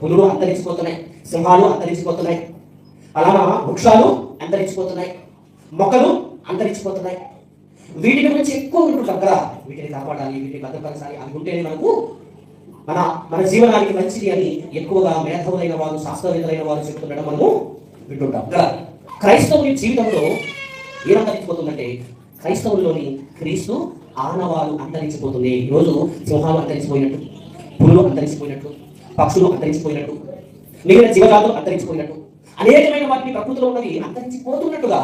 పులులు అంతరించిపోతున్నాయి సింహాలు అంతరించిపోతున్నాయి అలాగా వృక్షాలు అంతరించిపోతున్నాయి మొక్కలు అంతరించిపోతున్నాయి. వీటి గురించి ఎక్కువ వింటుంటాం కదా వీటిని కాపాడాలి వీటిని భద్రపరచాలి అవి ఉంటేనే మనకు మన మన జీవనానికి మంచిది అని ఎక్కువగా మేధావులైన వారు శాస్త్రవేత్తలైన వారు చెప్తుండడం మనము వింటుంటాం. కదా క్రైస్తవుని జీవితంలో ఏమంతరించిపోతుందంటే క్రైస్తవుల్లోని క్రీస్తు ఆనవాలు అంతరించిపోతుంది. ఈరోజు సింహాలు అంతరించిపోయినట్టు పులులు అంతరించిపోయినట్టు పక్షులు అంతరించిపోయినట్టు మిగిలిన జీవజాతులు అంతరించిపోయినట్టు అనేకమైన వాటిని ప్రకృతిలో ఉన్నవి అంతరించిపోతున్నట్టుగా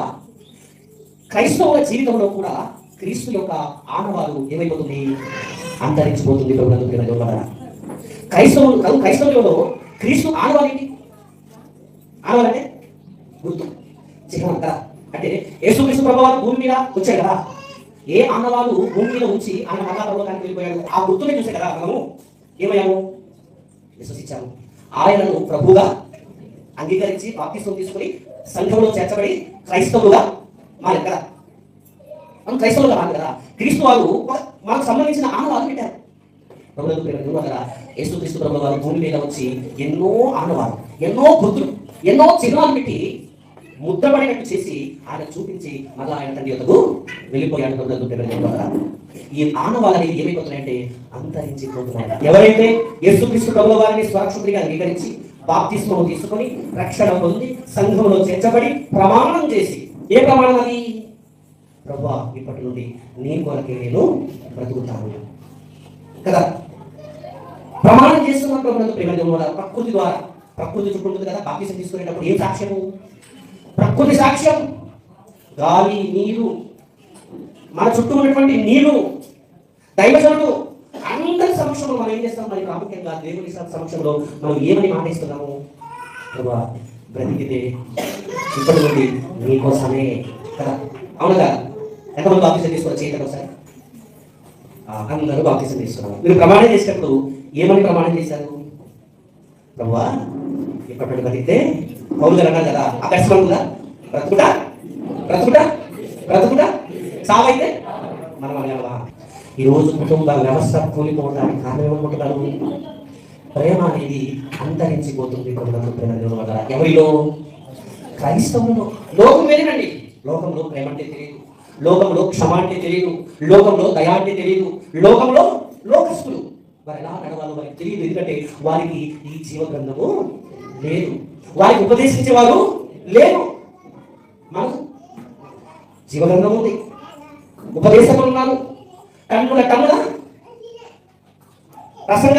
క్రైస్తవుల జీవితంలో కూడా క్రీస్తు యొక్క ఆనవాలు ఏమైపోతుంది? అంతరించిపోతుంది ప్రభుత్వం క్రైస్తవులు కాదు, క్రైస్తవులలో క్రీస్తు ఆనవాలేంటి ఆనవాలంటే గుర్తు చిహ్నం కదా అంటే యేసుక్రీస్తు ప్రభావాలు భూమి మీద వచ్చాయి కదా. ఏ ఆనవాలు భూమి మీద ఉంచి ఆయన మళ్ళా పరలోకానికి వెళ్ళిపోయాడు? ఆ గుర్తుని చూసే కదా మనము. ఏమయ్యాము? విశ్వసించాము. ఆయనను ప్రభుగా అంగీకరించి బాప్తిస్వం తీసుకొని సంఘంలో చేర్చబడి క్రైస్తవులుగా మారారు కదా. మనం క్రైస్తవులుగా మారారు కదా. క్రీస్తు వారు మనకు సంబంధించిన ఆనవాలు పెట్టారు. ప్రభులకు ప్రేమ కదా యేసు క్రీస్తు ప్రభు వారు భూమి మీద వచ్చి ఎన్నో ఆనవాలు ఎన్నో గుర్తులు ఎన్నో చిహ్నాలు పెట్టి ముద్రపడినట్టు చేసి ఆయన చూపించి మళ్ళా ఆయన తండ్రి యొక్కకు వెళ్ళిపోయాడు. ప్రభులకు ప్రేమ కదా ఈ ఆనవాళ్ళు అనేవి ఏమైపోతున్నాయంటే అంతరించిపోతున్నాయి. ఎవరైతే యేసుక్రీస్తు ప్రభు వారిని స్వరక్షకుడిగా అంగీకరించి బాప్తిస్మము తీసుకొని రక్షణ పొంది సంఘంలో చేర్చబడి ప్రమాణం చేసి ఏ ప్రమాణం అది? ప్రభు ఇప్పటి నుండి నీ కొరకే నేను బ్రతుకుతాను. కదా? ప్రమాణం చేస్తున్న ప్రభుత్వ ప్రేమ కూడా ప్రకృతి ద్వారా ప్రకృతి చుట్టూ కదా బాప్తిసం తీసుకునేటప్పుడు ఏం సాక్ష్యము? ప్రకృతి సాక్ష్యం. గాలి నీరు మన చుట్టూ ఉన్నటువంటి నీళ్ళు దైవజనులు అందరి సమక్షంలో మనం ఏం చేస్తాం? మరి ప్రాముఖ్యంగా దేవుని సమక్షంలో మనం ఏమని మాటిస్తున్నాము? ప్రభా బ్రతికితే ఇప్పటి నుండి నీకోసమే కదా? అవును కదా? ఎంతమంది బాప్తిసం తీసుకోవాలి చేయండి ఒకసారి అందరూ బాప్తిసం తీసుకున్నారు. మీరు ప్రమాణం చేసేటప్పుడు ఏమని ప్రమాణం చేశారు? ప్రభా ఇప్పటి నుండి బతికితే పౌరు అన్నారు కదా అకస్మాన్ బ్రతుకుట? బ్రతుకుట? బ్రతుకుట? సావైతే మనం అనేవా ఈ రోజు కుటుంబ వ్యవస్థ కూలిపోవడానికి కారణం ఏమనుకుంటున్నారు? ప్రేమ అనేది అంతరించిపోతుంది కొంతమంది ప్రేమ వల్ల ఎవరిలో? క్రైస్తవులు లోకం వెళ్ళినండి లోకంలో ప్రేమ అంటే తెలియదు లోకంలో క్షమ అంటే తెలియదు లోకంలో దయ అంటే తెలియదు లోకంలో లోకస్తులు. వారు ఎలా నడవాలో వారికి తెలియదు. ఎందుకంటే వారికి ఈ జీవ గ్రంథము లేదు. వారికి ఉపదేశించే వారు లేరు. మనకు జీవగ్రంథం ఉంది. ఉపదేశకులు ఉన్నారు కన్నుల కన్నుల ప్రసంగ